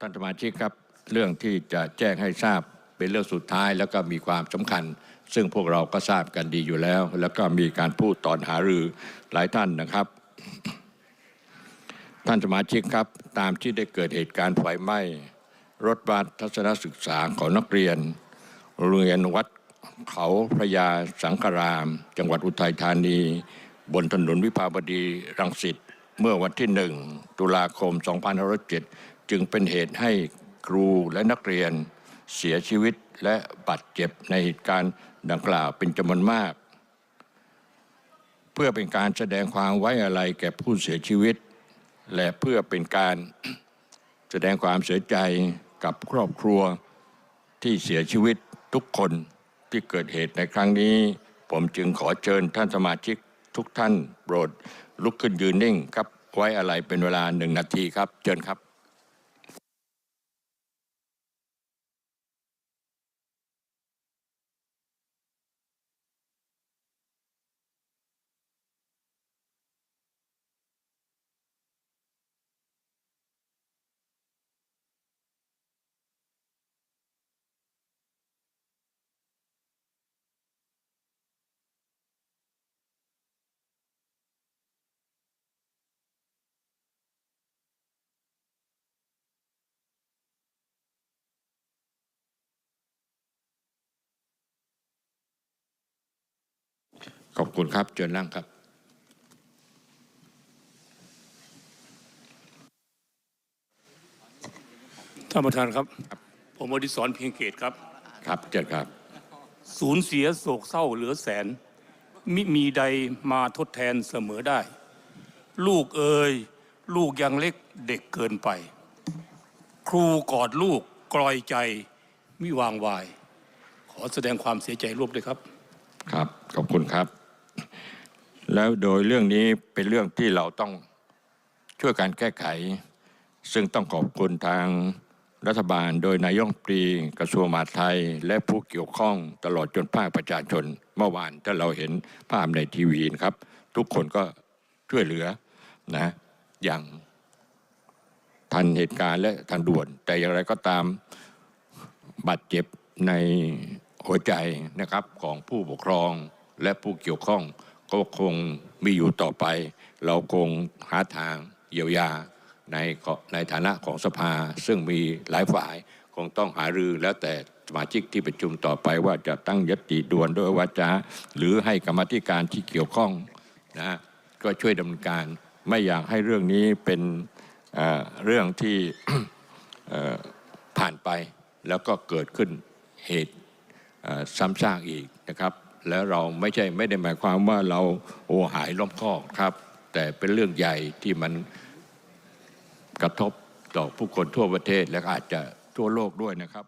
ท่านสมาชิกครับเรื่องที่จะแจ้งให้ทราบเป็นเรื่องสุดท้ายแล้วก็มีความสำคัญ ซึ่งพวกเราก็ทราบกันดีอยู่แล้ว แล้วก็มีการพูดตอนหารือหลายท่านนะครับ ท่านสมาชิกครับตามที่ได้เกิดเหตุการณ์ไฟไหม้รถบัสทัศนศึกษาของนักเรียนโรงเรียนวัดเขาพระยาสังฆราม จังหวัดอุทัยธานี บนถนนวิภาวดีรังสิตเมื่อวันที่หนึ่งตุลาคม 2507 จึงเป็นเหตุให้ครูและนักเรียนเสียชีวิตและบาดเจ็บในเหตุการณ์ดังกล่าวเป็นจำนวนมาก เพื่อเป็นการแสดงความไว้อาลัยแก่ผู้เสียชีวิต และเพื่อเป็นการแสดงความเสียใจกับครอบครัวที่เสียชีวิตทุกคนที่เกิดเหตุในครั้งนี้ ผมจึงขอเชิญท่านสมาชิกทุกท่านโปรดลุกขึ้นยืนนิ่งครับไว้อะไรเป็นเวลาหนึ่งนาทีครับ เชิญครับ ขอบคุณครับเชิญนั่งครับท่านประธานครับ ผมอดิศรเพียงเกตครับ ครับเชิญครับ สูญเสียโศกเศร้าเหลือแสน มิมีใดมาทดแทนเสมอได้ ลูกเอ่ยลูกยังเล็กเด็กเกินไป ครูกอดลูกกลอยใจมิวางวาย ขอแสดงความเสียใจร่วมด้วยครับ ครับ ขอบคุณครับ แล้วโดยเรื่องนี้เป็นเรื่องที่เราต้องช่วยการแก้ไข ซึ่งต้องขอบคุณทางรัฐบาลโดยนายกรัฐมนตรีกระทรวงมหาดไทย และผู้เกี่ยวข้องตลอดจนภาคประชาชน เมื่อวานถ้าเราเห็นภาพในทีวีนะครับ ทุกคนก็ช่วยเหลือนะอย่างทันเหตุการณ์และทันด่วน แต่อย่างไรก็ตามบาดเจ็บในหัวใจนะครับของผู้ปกครองและผู้เกี่ยวข้อง ก็คงมีอยู่ต่อไป เราคงหาทางเยียวยาในในฐานะของสภา ซึ่งมีหลายฝ่ายคงต้องหารือแล้วแต่สมาชิกที่ประชุมต่อไปว่าจะตั้งยติด่วนด้วยวาจาหรือให้กรรมธิการที่เกี่ยวข้องนะก็ช่วยดำเนินการ ไม่อยากให้เรื่องนี้เป็นเเรื่องที่ผ่านไปแล้วก็เกิดขึ้นเหตุซ้ำซากอีกนะครับ แล้วเราไม่ใช่ไม่ได้หมายความว่าเราโอหายล้อมคอกครับ แต่เป็นเรื่องใหญ่ที่มันกระทบต่อผู้คนทั่วประเทศและอาจจะทั่วโลกด้วยนะครับ